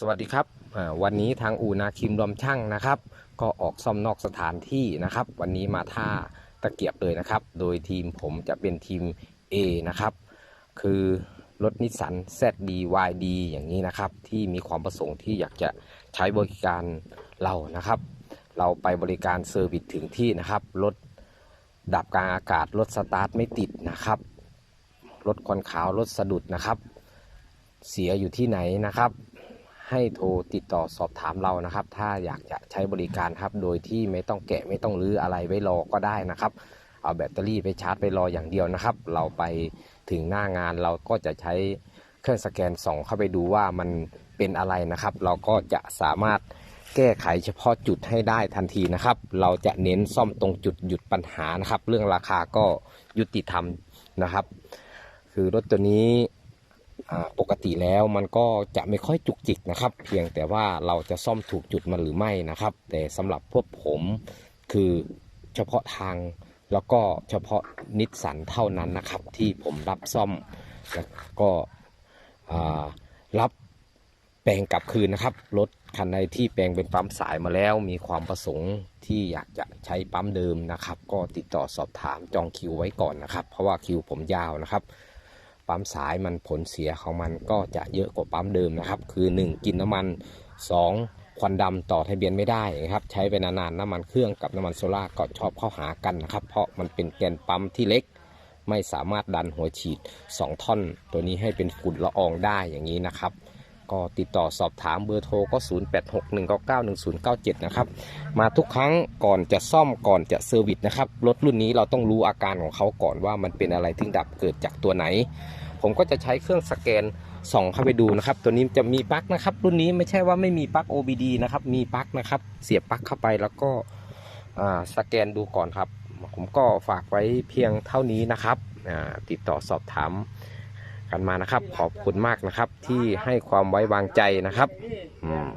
สวัสดีครับวันนี้ทางอูนาคิมรวมช่างนะครับ ก็ออกซ่อมนอกสถานที่นะครับ วันนี้มาท่าตะเกียบเลยนะครับ โดยทีมผมจะเป็นทีม A นะครับ คือรถนิสสัน ZD YD อย่างนี้นะครับ ที่มีความประสงค์ที่อยากจะใช้บริการเรานะครับ เราไปบริการเซอร์วิสถึงที่นะครับรถดับกลางอากาศรถสตาร์ทไม่ติดนะครับรถควันขาวรถสะดุดนะครับ เสียอยู่ที่ไหนนะครับ ให้โทรติดต่อสอบถามเรานะครับ ถ้าอยากจะใช้บริการครับ โดยที่ไม่ต้องแกะไม่ต้องรื้ออะไรไว้รอก็ได้นะครับ เอาแบตเตอรี่ไปชาร์จไปรออย่างเดียวนะครับ เราไปถึงหน้างานเราก็จะใช้เครื่องสแกนส่องเข้าไปดูว่ามันเป็นอะไรนะครับ เราก็จะสามารถแก้ไขเฉพาะจุดให้ได้ทันทีนะครับ เราจะเน้นซ่อมตรงจุดหยุดปัญหานะครับ เรื่องราคาก็ยุติธรรมนะครับ คือรถตัวนี้ ปกติแล้วมันก็จะไม่ค่อยจุกจิกนะครับ เพียงแต่ว่าเราจะซ่อมถูกจุดมันหรือไม่นะครับ แต่สำหรับพวกผมคือเฉพาะทางแล้วก็เฉพาะนิสสันเท่านั้นนะครับ ที่ผมรับซ่อมแล้วก็รับแปลงกลับคืนนะครับรถคันใดที่แปลงเป็นปั๊มสายมาแล้วมีความประสงค์ที่อยากจะใช้ปั๊มเดิมนะครับ ก็ติดต่อสอบถามจองคิวไว้ก่อนนะครับ เพราะว่าคิวผมยาวนะครับ ปั๊มสายมันผลเสียของมันก็จะเยอะกว่าปั๊มเดิมนะครับ คือ 1 กินน้ำมัน 2 ควันดำต่อทะเบียนไม่ได้นะครับ ใช้ไปนานๆน้ำมันเครื่องกับน้ำมันโซล่าก็ชอบเข้าหากันนะครับ เพราะมันเป็นแกนปั๊มที่เล็ก ไม่สามารถดันหัวฉีด 2 ท่อน ตัวนี้ให้เป็นฝุ่นละอองได้อย่างนี้นะครับ ก็ติดต่อสอบถามเบอร์โทรก็ 0861991097 นะครับ มาทุกครั้งก่อนจะซ่อมก่อนจะเซอร์วิสนะครับ รถรุ่นนี้เราต้องรู้อาการของเขาก่อนว่ามันเป็นอะไรที่ดับเกิดจากตัวไหน ผมก็จะใช้เครื่องสแกนส่องเข้าไปดูนะครับ ตัวนี้จะมีปลั๊กนะครับ รุ่นนี้ไม่ใช่ว่าไม่มีปลั๊ก OBD นะครับ มีปลั๊กนะครับ เสียบปลั๊กเข้าไปแล้วก็สแกนดูก่อนครับ ผมก็ฝากไว้เพียงเท่านี้นะครับติดต่อสอบถาม กันมานะครับ ขอบคุณมากนะครับ ที่ให้ความไว้วางใจนะครับ อืม